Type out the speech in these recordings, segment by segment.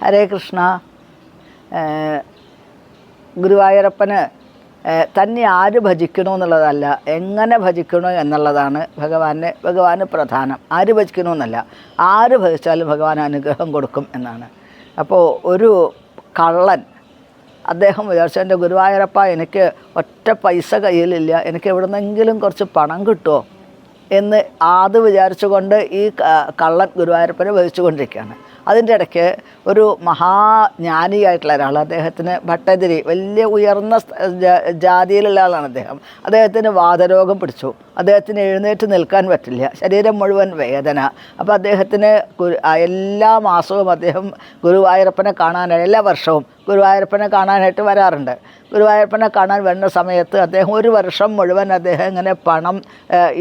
ഹരേ കൃഷ്ണ. ഗുരുവായൂരപ്പന് തന്നെ ആര് ഭജിക്കണോ എന്നുള്ളതല്ല എങ്ങനെ ഭജിക്കണോ എന്നുള്ളതാണ് ഭഗവാന് ഭഗവാന് പ്രധാനം. ആര് ഭജിക്കണോ എന്നല്ല ആര് ഭജിച്ചാലും ഭഗവാൻ അനുഗ്രഹം കൊടുക്കും എന്നാണ്. അപ്പോൾ ഒരു കള്ളൻ അദ്ദേഹം വിചാരിച്ചു എന്റെ ഗുരുവായൂരപ്പ എനിക്ക് ഒറ്റ പൈസ കയ്യിലില്ല എനിക്ക് എവിടുന്നെങ്കിലും കുറച്ച് പണം കിട്ടുമോ? എന്ന് ആത് വിചാരിച്ചുകൊണ്ട് ഈ കള്ളൻ ഗുരുവായൂരപ്പനെ വഹിച്ചുകൊണ്ടിരിക്കുകയാണ് അതിന്റെ ഇടയ്ക്ക് ഒരു മഹാജ്ഞാനിയായിട്ടുള്ള ഒരാൾ അദ്ദേഹത്തിന് ഭട്ടതിരി വലിയ ഉയർന്ന ജാതിയിലുള്ള ആളാണ് അദ്ദേഹം. അദ്ദേഹത്തിന് വാതരോഗം പിടിച്ചു. അദ്ദേഹത്തിന് എഴുന്നേറ്റ് നിൽക്കാൻ പറ്റില്ല. ശരീരം മുഴുവൻ വേദന. അപ്പോൾ അദ്ദേഹത്തിന് എല്ലാ മാസവും അദ്ദേഹം ഗുരുവായൂരപ്പനെ കാണാനായി എല്ലാ വർഷവും ഗുരുവായൂരപ്പനെ കാണാനായിട്ട് വരാറുണ്ട്. ഗുരുവായൂരപ്പനെ കാണാൻ വരുന്ന സമയത്ത് അദ്ദേഹം ഒരു വർഷം മുഴുവൻ അദ്ദേഹം ഇങ്ങനെ പണം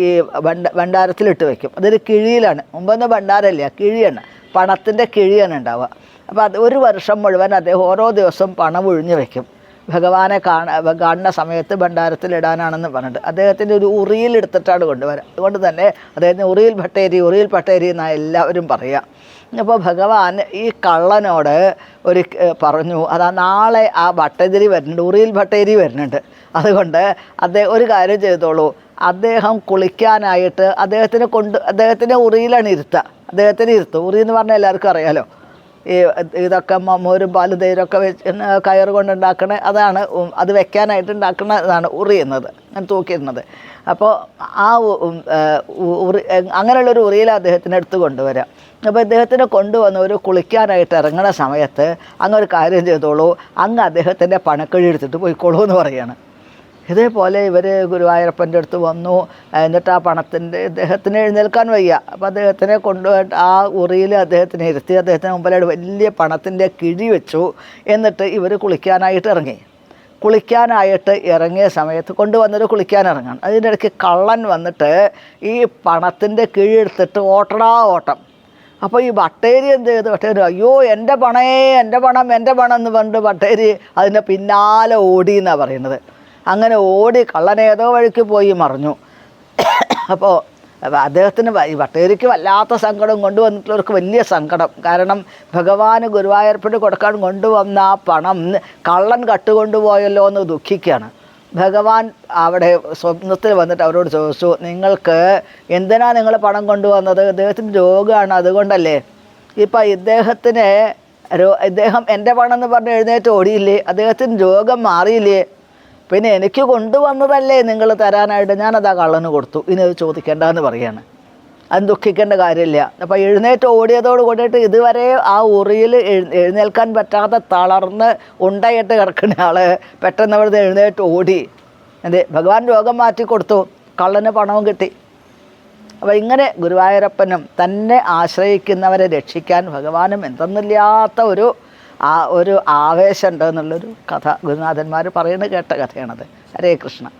ഈ ഭണ്ഡ ഭണ്ഡാരത്തിലിട്ട് വയ്ക്കും അതൊരു കിഴിയിലാണ്. മുമ്പൊന്നും ഭണ്ഡാരമില്ല കിഴിയാണ്. പണത്തിന്റെ കിഴിയാണ് ഉണ്ടാവുക. അപ്പോൾ അത് ഒരു വർഷം മുഴുവൻ അദ്ദേഹം ഓരോ ദിവസവും പണം ഒഴിഞ്ഞു വയ്ക്കും ഭഗവാനെ കാണാൻ കാണുന്ന സമയത്ത് ഭണ്ഡാരത്തിൽ ഇടാനാണെന്ന് പറഞ്ഞിട്ട് അദ്ദേഹത്തിന്റെ ഒരു ഉറിയിൽ എടുത്തിട്ടാണ് കൊണ്ടുവരാം. അതുകൊണ്ട് തന്നെ അദ്ദേഹത്തിന് ഉറിയിൽ ഭട്ടേരി ഉറിയിൽ ഭട്ടേരി എന്നാണ് എല്ലാവരും പറയുക അപ്പോൾ ഭഗവാൻ ഈ കള്ളനോട് ഒരു പറഞ്ഞു അതാ നാളെ ആ ഭട്ടതിരി വരുന്നുണ്ട് ഉറിയിൽ ഭട്ടേരി വരുന്നുണ്ട്. അതുകൊണ്ട് അദ്ദേഹം ഒരു കാര്യം ചെയ്തോളൂ. അദ്ദേഹം കുളിക്കാനായിട്ട് അദ്ദേഹത്തിനെ കൊണ്ട് അദ്ദേഹത്തിന്റെ ഉറിയിലാണ് ഇരുത്തുക അദ്ദേഹത്തിന് ഇരുത്തും ഉറി എന്ന് പറഞ്ഞാൽ എല്ലാവർക്കും അറിയാമല്ലോ ഈ ഇതൊക്കെ മമ്മൂരും മോരും പാലും തൈരൊക്കെ വെച്ച് കയറ് കൊണ്ട് ഉണ്ടാക്കണ അതാണ് അത് വെക്കാനായിട്ട് ഉണ്ടാക്കുന്ന ഇതാണ് ഉറി എന്നത്. ഞാൻ തൂക്കിയിരുന്നത് അപ്പോൾ ആ ഉറി അങ്ങനെയുള്ളൊരു ഉറിയിൽ അദ്ദേഹത്തിന് എടുത്ത് കൊണ്ടുവരാം. അപ്പോൾ അദ്ദേഹത്തിനെ കൊണ്ടുവന്ന് ഒരു കുളിക്കാനായിട്ട് ഇറങ്ങുന്ന സമയത്ത് അങ്ങ് ഒരു കാര്യം ചെയ്തോളൂ. അങ്ങ് അദ്ദേഹത്തിന്റെ പണക്കഴി എടുത്തിട്ട് പോയിക്കോളൂ എന്ന് പറയാണ്. ഇതേപോലെ ഇവർ ഗുരുവായൂരപ്പന്റെ അടുത്ത് വന്നു. എന്നിട്ട് ആ പണത്തിന്റെ അദ്ദേഹത്തിന് എഴുന്നേൽക്കാൻ വയ്യ. അപ്പോൾ അദ്ദേഹത്തിനെ കൊണ്ടുപോയിട്ട് ആ ഉറിയിൽ അദ്ദേഹത്തിനെ ഇരുത്തി. അദ്ദേഹത്തിന് മുമ്പിലായിട്ട് വലിയ പണത്തിന്റെ കിഴി വെച്ചു. എന്നിട്ട് ഇവർ കുളിക്കാനായിട്ട് ഇറങ്ങി. കുളിക്കാനായിട്ട് ഇറങ്ങിയ സമയത്ത് കൊണ്ടുവന്നിട്ട് കുളിക്കാൻ ഇറങ്ങണം. അതിന്റെ ഇടയ്ക്ക് കള്ളൻ വന്നിട്ട് ഈ പണത്തിന്റെ കിഴി എടുത്തിട്ട് ഓട്ടടാ ഓട്ടം. അപ്പോൾ ഈ ബട്ടേരി എന്ത് ചെയ്തു? ബട്ടേരി അയ്യോ എന്റെ പണേ എന്റെ പണം എന്റെ പണം എന്ന് പറഞ്ഞിട്ട് ബട്ടേരി അതിന്റെ പിന്നാലെ ഓടി എന്നാണ് പറയുന്നത്. അങ്ങനെ ഓടി കള്ളൻ ഏതോ വഴിക്ക് പോയി മറിഞ്ഞു. അപ്പോൾ അദ്ദേഹത്തിന് വട്ടേരിക്ക് വല്ലാത്ത സങ്കടം കൊണ്ടുവന്നിട്ടുള്ളവർക്ക് വലിയ സങ്കടം. കാരണം ഭഗവാന് ഗുരുവായൂരപ്പന് കൊടുക്കാൻ കൊണ്ടുവന്ന ആ പണം കള്ളൻ കട്ടുകൊണ്ടുപോയല്ലോ എന്ന് ദുഃഖിക്കുകയാണ്. ഭഗവാൻ അവിടെ സ്വപ്നത്തിൽ വന്നിട്ട് അവരോട് ചോദിച്ചു നിങ്ങൾക്ക് എന്തിനാ നിങ്ങൾ പണം കൊണ്ടുവന്നത്? ഇദ്ദേഹത്തിന് രോഗമാണ് അതുകൊണ്ടല്ലേ? ഇപ്പം ഇദ്ദേഹത്തിന് ഇദ്ദേഹം എന്റെ പണം എന്ന് പറഞ്ഞ് എഴുന്നേറ്റ് ഓടിയില്ലേ? അദ്ദേഹത്തിന് രോഗം മാറിയില്ലേ? പിന്നെ എനിക്ക് കൊണ്ടുവന്നതല്ലേ നിങ്ങൾ തരാനായിട്ട് ഞാനത് ആ കള്ളന് കൊടുത്തു. ഇനി അത് ചോദിക്കേണ്ട എന്ന് പറയാണ്. അത് ദുഃഖിക്കേണ്ട കാര്യമില്ല. അപ്പോൾ എഴുന്നേറ്റ് ഓടിയതോട് കൂടിയിട്ട് ഇതുവരെ ആ ഉറിയിൽ എഴു എഴുന്നേൽക്കാൻ പറ്റാതെ തളർന്ന് ഉണ്ടയിട്ട് കിടക്കുന്ന ആൾ പെട്ടെന്ന് അവിടുന്ന് എഴുന്നേറ്റ് ഓടി. അതെ ഭഗവാൻ രോഗം മാറ്റി കൊടുത്തു. കള്ളന് പണവും കിട്ടി. അപ്പോൾ ഇങ്ങനെ ഗുരുവായൂരപ്പനും തന്നെ ആശ്രയിക്കുന്നവരെ രക്ഷിക്കാൻ ഭഗവാനും എന്തെന്നില്ലാത്ത ഒരു ആ ഒരു ആവേശമുണ്ട് എന്നുള്ളൊരു കഥ ഗുരുനാഥന്മാർ പറയുന്നത് കേട്ട കഥയാണത്. ഹരേ കൃഷ്ണ.